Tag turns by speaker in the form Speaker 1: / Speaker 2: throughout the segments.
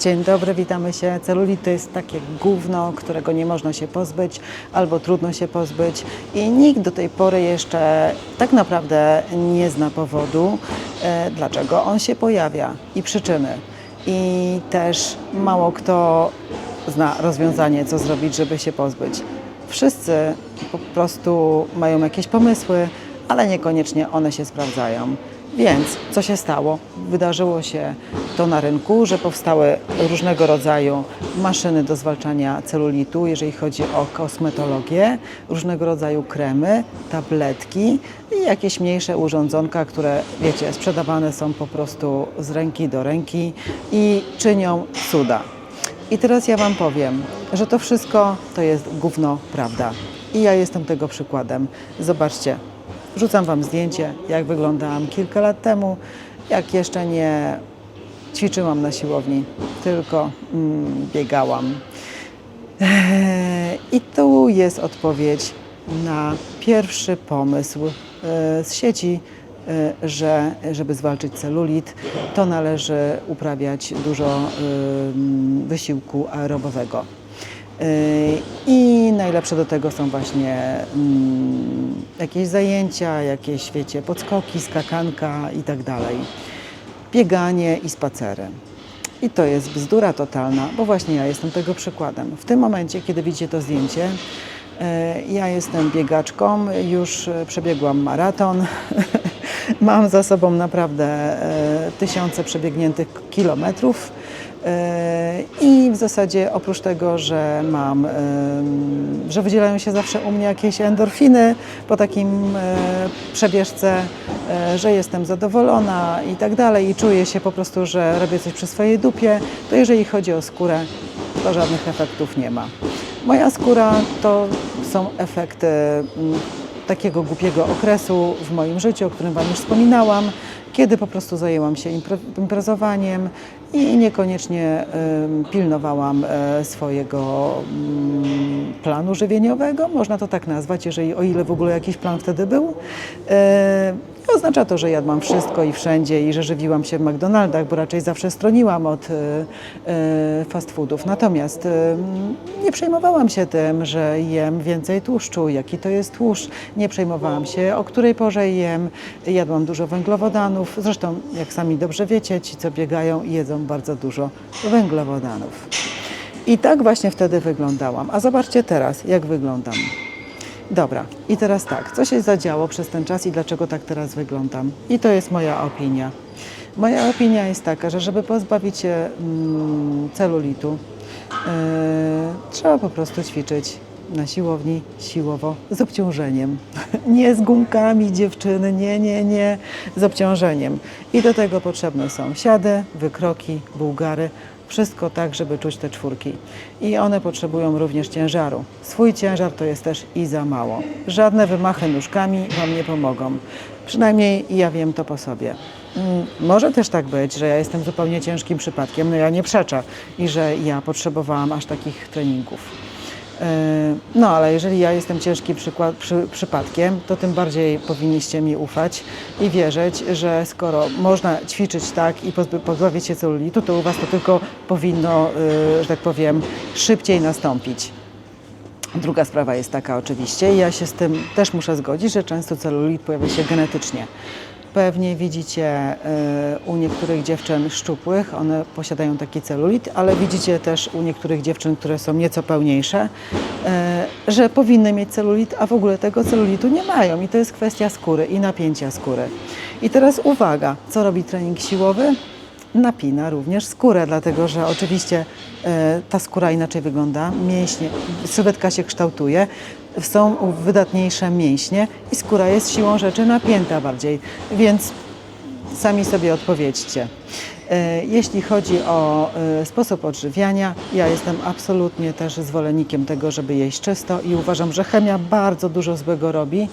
Speaker 1: Dzień dobry, witamy się. Celulit to jest takie gówno, którego nie można się pozbyć albo trudno się pozbyć i nikt do tej pory jeszcze tak naprawdę nie zna powodu, e, dlaczego on się pojawia i przyczyny. I też mało kto zna rozwiązanie, co zrobić, żeby się pozbyć. Wszyscy po prostu mają jakieś pomysły, ale niekoniecznie one się sprawdzają. Więc co się stało? Wydarzyło się to na rynku, że powstały różnego rodzaju maszyny do zwalczania celulitu, jeżeli chodzi o kosmetologię, różnego rodzaju kremy, tabletki i jakieś mniejsze urządzonka, które, wiecie, sprzedawane są po prostu z ręki do ręki i czynią cuda. I teraz ja Wam powiem, że to wszystko to jest gówno prawda. I ja jestem tego przykładem. Zobaczcie, Wrzucam Wam zdjęcie, jak wyglądałam kilka lat temu, jak jeszcze nie ćwiczyłam na siłowni, tylko mm, biegałam. Eee, I tu jest odpowiedź na pierwszy pomysł e, z sieci, e, że żeby zwalczyć celulit, to należy uprawiać dużo em, wysiłku aerobowego. Yy, I najlepsze do tego są właśnie mm, jakieś zajęcia, jakieś, wiecie, podskoki, skakanka i tak dalej. Bieganie i spacery. I to jest bzdura totalna, bo właśnie ja jestem tego przykładem. W tym momencie, kiedy widzicie to zdjęcie, e, ja jestem biegaczką, już przebiegłam maraton. Mam za sobą naprawdę e, tysiące przebiegniętych kilometrów. E, I w zasadzie oprócz tego, że mam, że wydzielają się zawsze u mnie jakieś endorfiny po takim e, przebieżce, e, że jestem zadowolona i tak dalej i czuję się po prostu, że robię coś przy swojej dupie, to jeżeli chodzi o skórę, to żadnych efektów nie ma. Moja skóra to są efekty mm, takiego głupiego okresu w moim życiu, o którym Wam już wspominałam, kiedy po prostu zajęłam się impre- imprezowaniem i niekoniecznie pilnowałam e, swojego mm, planu żywieniowego, można to tak nazwać, jeżeli o ile w ogóle jakiś plan wtedy był. Oznacza to, że jadłam wszystko i wszędzie i że żywiłam się w McDonaldach, bo raczej zawsze stroniłam od e, e, fast foodów. Natomiast e, nie przejmowałam się tym, że jem więcej tłuszczu, jaki to jest tłuszcz. Nie przejmowałam się, o której porze jem. Jadłam dużo węglowodanów. Zresztą, jak sami dobrze wiecie, ci, co biegają, jedzą bardzo dużo węglowodanów. I tak właśnie wtedy wyglądałam. A zobaczcie teraz, jak wyglądam. Dobra, i teraz tak, co się zadziało przez ten czas i dlaczego tak teraz wyglądam? I to jest moja opinia. Moja opinia jest taka, że żeby pozbawić się mm, celulitu, yy, trzeba po prostu ćwiczyć na siłowni siłowo z obciążeniem. Nie z gumkami dziewczyny, nie, nie, nie, z obciążeniem. I do tego potrzebne są siady, wykroki, bułgary, wszystko tak, żeby czuć te czwórki. I one potrzebują również ciężaru. Swój ciężar to jest też i za mało. Żadne wymachy nóżkami Wam nie pomogą. Przynajmniej ja wiem to po sobie. Mm, Może też tak być, że ja jestem zupełnie ciężkim przypadkiem, no ja nie przeczę i że ja potrzebowałam aż takich treningów. Yy, No, ale jeżeli ja jestem ciężkim przykład, przy, przypadkiem, to tym bardziej powinniście mi ufać i wierzyć, że skoro można ćwiczyć tak i pozbawić się celulitu, to u Was to tylko powinno, yy, że tak powiem, szybciej nastąpić. Druga sprawa jest taka oczywiście, ja się z tym też muszę zgodzić, że często celulit pojawia się genetycznie. Pewnie widzicie y, u niektórych dziewczyn szczupłych, one posiadają taki celulit, ale widzicie też u niektórych dziewczyn, które są nieco pełniejsze, y, że powinny mieć celulit, a w ogóle tego celulitu nie mają. I to jest kwestia skóry i napięcia skóry. I teraz uwaga, co robi trening siłowy? napina również skórę, dlatego że oczywiście e, ta skóra inaczej wygląda, mięśnie, sylwetka się kształtuje, są wydatniejsze mięśnie i skóra jest siłą rzeczy napięta bardziej, więc sami sobie odpowiedzcie. E, Jeśli chodzi o e, sposób odżywiania, ja jestem absolutnie też zwolennikiem tego, żeby jeść czysto i uważam, że chemia bardzo dużo złego robi.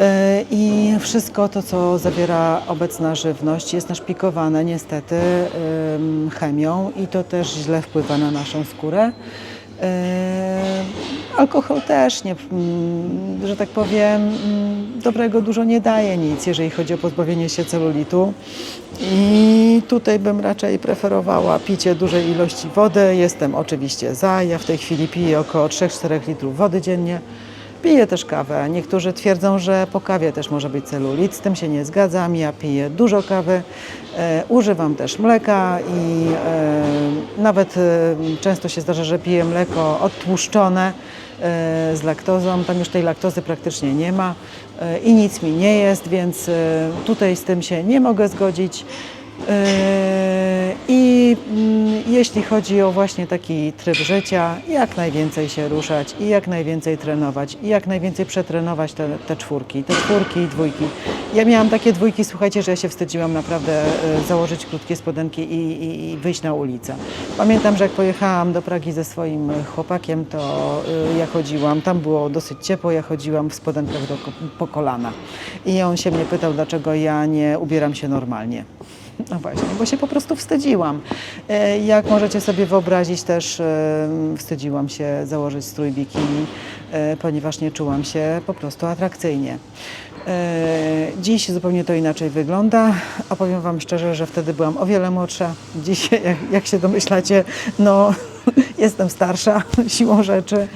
Speaker 1: E, I wszystko to, co zawiera obecna żywność, jest naszpikowane niestety em, chemią i to też źle wpływa na naszą skórę. Alkohol też nie, mm, że tak powiem, mm, dobrego dużo nie daje nic, jeżeli chodzi o pozbawienie się celulitu. I tutaj bym raczej preferowała picie dużej ilości wody. Jestem oczywiście za. Ja w tej chwili piję około 3-4 litrów wody dziennie. Piję też kawę. Niektórzy twierdzą, że po kawie też może być celulit. Z tym się nie zgadzam. Ja piję dużo kawy. E, używam też mleka i e, nawet e, często się zdarza, że piję mleko odtłuszczone z laktozą. Tam już tej laktozy praktycznie nie ma e, i nic mi nie jest, więc e, tutaj z tym się nie mogę zgodzić. Yy, I mm, jeśli chodzi o właśnie taki tryb życia, jak najwięcej się ruszać i jak najwięcej trenować i jak najwięcej przetrenować te, te czwórki, te czwórki i dwójki. Ja miałam takie dwójki, słuchajcie, że ja się wstydziłam naprawdę y, założyć krótkie spodenki i, i, i wyjść na ulicę. Pamiętam, że jak pojechałam do Pragi ze swoim chłopakiem, to y, ja chodziłam, tam było dosyć ciepło, ja chodziłam w spodenkach do, po kolana. I on się mnie pytał, dlaczego ja nie ubieram się normalnie. No właśnie, bo się po prostu wstydziłam. E, Jak możecie sobie wyobrazić, też e, wstydziłam się założyć strój bikini, e, ponieważ nie czułam się po prostu atrakcyjnie. Dziś zupełnie to inaczej wygląda, a powiem Wam szczerze, że wtedy byłam o wiele młodsza. Dziś, jak, jak się domyślacie, no jestem starsza siłą rzeczy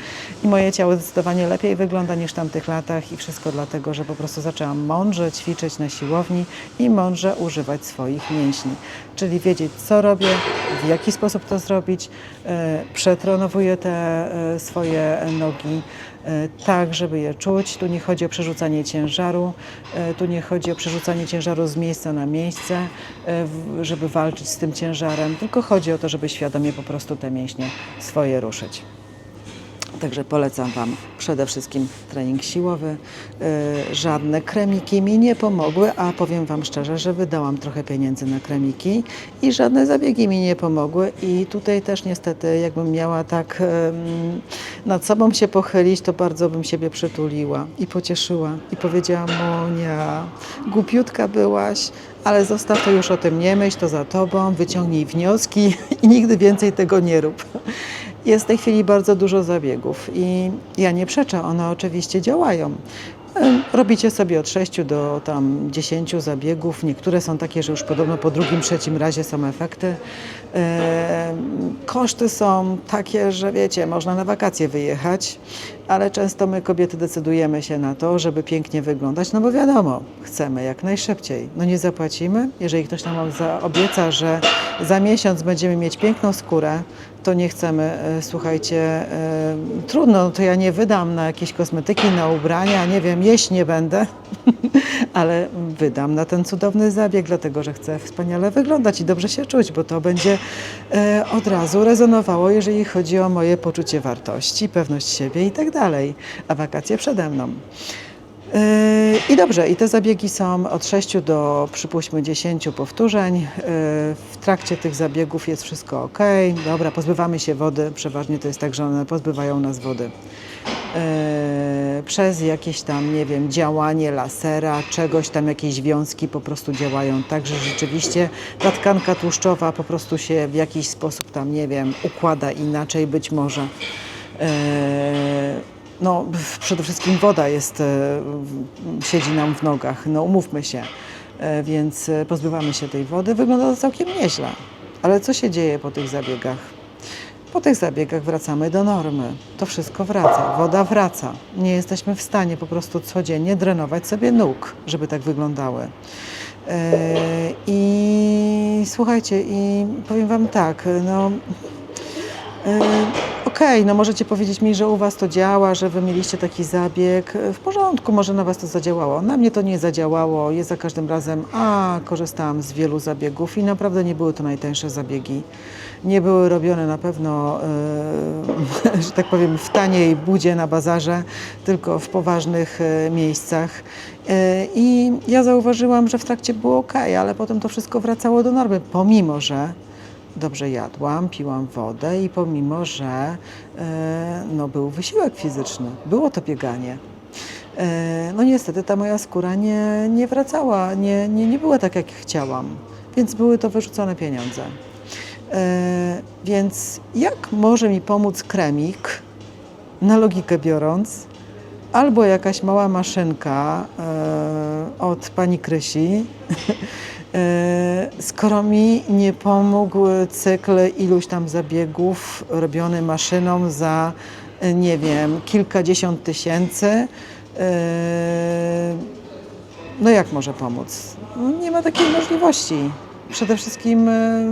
Speaker 1: i moje ciało zdecydowanie lepiej wygląda niż w tamtych latach i wszystko dlatego, że po prostu zaczęłam mądrze ćwiczyć na siłowni i mądrze używać swoich mięśni, czyli wiedzieć co robię, w jaki sposób to zrobić, e, przetrenowuję te e, swoje nogi, tak, żeby je czuć. Tu nie chodzi o przerzucanie ciężaru, e, tu nie chodzi o przerzucanie ciężaru z miejsca na miejsce, e, żeby walczyć z tym ciężarem, tylko chodzi o to, żeby świadomie po prostu te mięśnie swoje ruszyć. Także polecam Wam przede wszystkim trening siłowy. Yy, żadne kremiki mi nie pomogły, a powiem Wam szczerze, że wydałam trochę pieniędzy na kremiki i żadne zabiegi mi nie pomogły. I tutaj też niestety, jakbym miała tak nad sobą się pochylić, to bardzo bym siebie przytuliła i pocieszyła. I powiedziała, Monia, głupiutka byłaś, ale zostaw to już o tym nie myśl, to za Tobą, wyciągnij wnioski i nigdy więcej tego nie rób. Jest w tej chwili bardzo dużo zabiegów i ja nie przeczę, one oczywiście działają. Robicie sobie od 6 do tam 10 zabiegów. Niektóre są takie, że już podobno po drugim, trzecim razie są efekty. Koszty są takie, że wiecie, można na wakacje wyjechać, ale często my kobiety decydujemy się na to, żeby pięknie wyglądać, no bo wiadomo, chcemy jak najszybciej. No nie zapłacimy. Jeżeli ktoś nam obieca, że za miesiąc będziemy mieć piękną skórę, to nie chcemy, e, słuchajcie, e, trudno, no to ja nie wydam na jakieś kosmetyki, na ubrania, nie wiem, jeść nie będę, ale wydam na ten cudowny zabieg, dlatego że chcę wspaniale wyglądać i dobrze się czuć, bo to będzie e, od razu rezonowało, jeżeli chodzi o moje poczucie wartości, pewność siebie i tak dalej, a wakacje przede mną. Yy, I dobrze, i te zabiegi są od 6 do przypuśćmy 10 powtórzeń. Yy, W trakcie tych zabiegów jest wszystko ok. Dobra, pozbywamy się wody. Przeważnie to jest tak, że one pozbywają nas wody. Yy, Przez jakieś tam, nie wiem, działanie lasera, czegoś tam, jakieś wiązki po prostu działają tak, że rzeczywiście ta tkanka tłuszczowa po prostu się w jakiś sposób tam, nie wiem, układa inaczej być może. No, przede wszystkim woda jest, e, siedzi nam w nogach, no umówmy się, E, więc e, pozbywamy się tej wody. Wygląda to całkiem nieźle. Ale co się dzieje po tych zabiegach? Po tych zabiegach wracamy do normy. To wszystko wraca, woda wraca. Nie jesteśmy w stanie po prostu codziennie drenować sobie nóg, żeby tak wyglądały. I słuchajcie, i powiem Wam tak, no. Okej, no możecie powiedzieć mi, że u Was to działa, że Wy mieliście taki zabieg. W porządku, może na Was to zadziałało. Na mnie to nie zadziałało. Ja za każdym razem, a korzystałam z wielu zabiegów i naprawdę nie były to najtańsze zabiegi. Nie były robione na pewno, e, że tak powiem, w taniej budzie na bazarze, tylko w poważnych e, miejscach. E, I ja zauważyłam, że w trakcie było ok, ale potem to wszystko wracało do normy, pomimo że dobrze jadłam, piłam wodę i pomimo, że e, no, był wysiłek fizyczny, było to bieganie. E, no niestety ta moja skóra nie, nie wracała, nie, nie, nie była tak, jak chciałam, więc były to wyrzucone pieniądze. E, więc jak może mi pomóc kremik, na logikę biorąc, albo jakaś mała maszynka od pani Krysi, skoro mi nie pomógł cykl iluś tam zabiegów robiony maszyną za, e, nie wiem, kilkadziesiąt tysięcy. e, no jak może pomóc? Nie ma takiej możliwości. Przede wszystkim, e,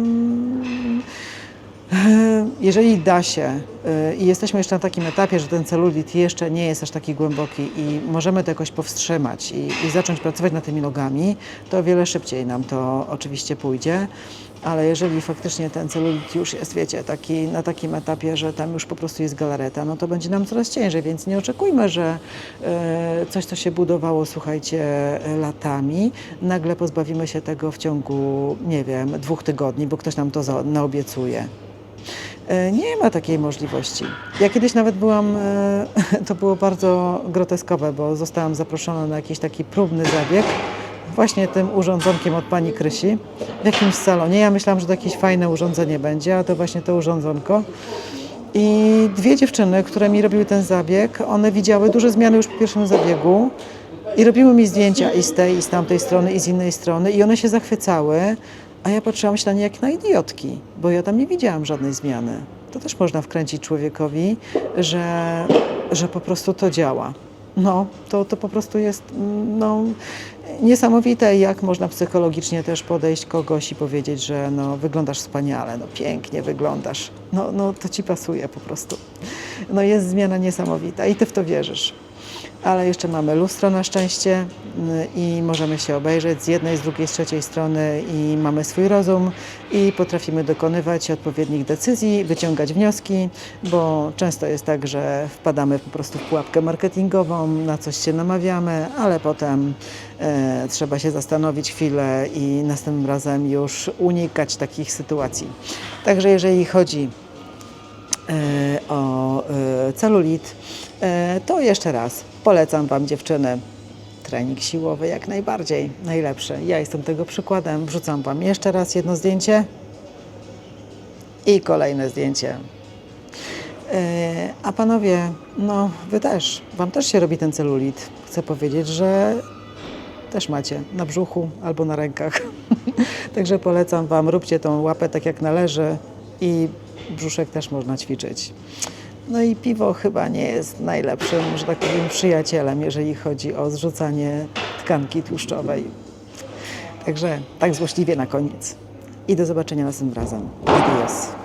Speaker 1: jeżeli da się e, i jesteśmy jeszcze na takim etapie, że ten celulit jeszcze nie jest aż taki głęboki i możemy to jakoś powstrzymać i, i zacząć pracować nad tymi nogami, to o wiele szybciej nam to oczywiście pójdzie. Ale jeżeli faktycznie ten celulit już jest, wiecie, taki, na takim etapie, że tam już po prostu jest galareta, no to będzie nam coraz ciężej, więc nie oczekujmy, że e, coś, co się budowało, słuchajcie, latami, nagle pozbawimy się tego w ciągu, nie wiem, dwóch tygodni, bo ktoś nam to naobiecuje. E, Nie ma takiej możliwości. Ja kiedyś nawet byłam, e, to było bardzo groteskowe, bo zostałam zaproszona na jakiś taki próbny zabieg, właśnie tym urządzonkiem od pani Krysi w jakimś salonie. Ja myślałam, że to jakieś fajne urządzenie będzie, a to właśnie to urządzonko. I dwie dziewczyny, które mi robiły ten zabieg, one widziały duże zmiany już po pierwszym zabiegu i robiły mi zdjęcia i z tej, i z tamtej strony, i z innej strony i one się zachwycały, a ja patrzyłam się na nie jak na idiotki, bo ja tam nie widziałam żadnej zmiany. To też można wkręcić człowiekowi, że, że po prostu to działa. No, to, to po prostu jest mm, no, niesamowite, jak można psychologicznie też podejść kogoś i powiedzieć, że no, wyglądasz wspaniale, no, pięknie wyglądasz. No, no, to ci pasuje po prostu. No, jest zmiana niesamowita i ty w to wierzysz. Ale jeszcze mamy lustro na szczęście y, i możemy się obejrzeć z jednej, z drugiej, z trzeciej strony i mamy swój rozum i potrafimy dokonywać odpowiednich decyzji, wyciągać wnioski, bo często jest tak, że wpadamy po prostu w pułapkę marketingową, na coś się namawiamy, ale potem e, trzeba się zastanowić chwilę i następnym razem już unikać takich sytuacji. Także jeżeli chodzi e, o e, celulit, to jeszcze raz polecam Wam dziewczyny trening siłowy jak najbardziej, najlepszy. Ja jestem tego przykładem. Wrzucam Wam jeszcze raz jedno zdjęcie i kolejne zdjęcie. E, A panowie, no Wy też, Wam też się robi ten celulit. Chcę powiedzieć, że też macie na brzuchu albo na rękach. Także polecam Wam, róbcie tą łapę tak jak należy i brzuszek też można ćwiczyć. No i piwo chyba nie jest najlepszym, że tak powiem, przyjacielem, jeżeli chodzi o zrzucanie tkanki tłuszczowej. Także tak złośliwie na koniec. I do zobaczenia następnym razem. Adios.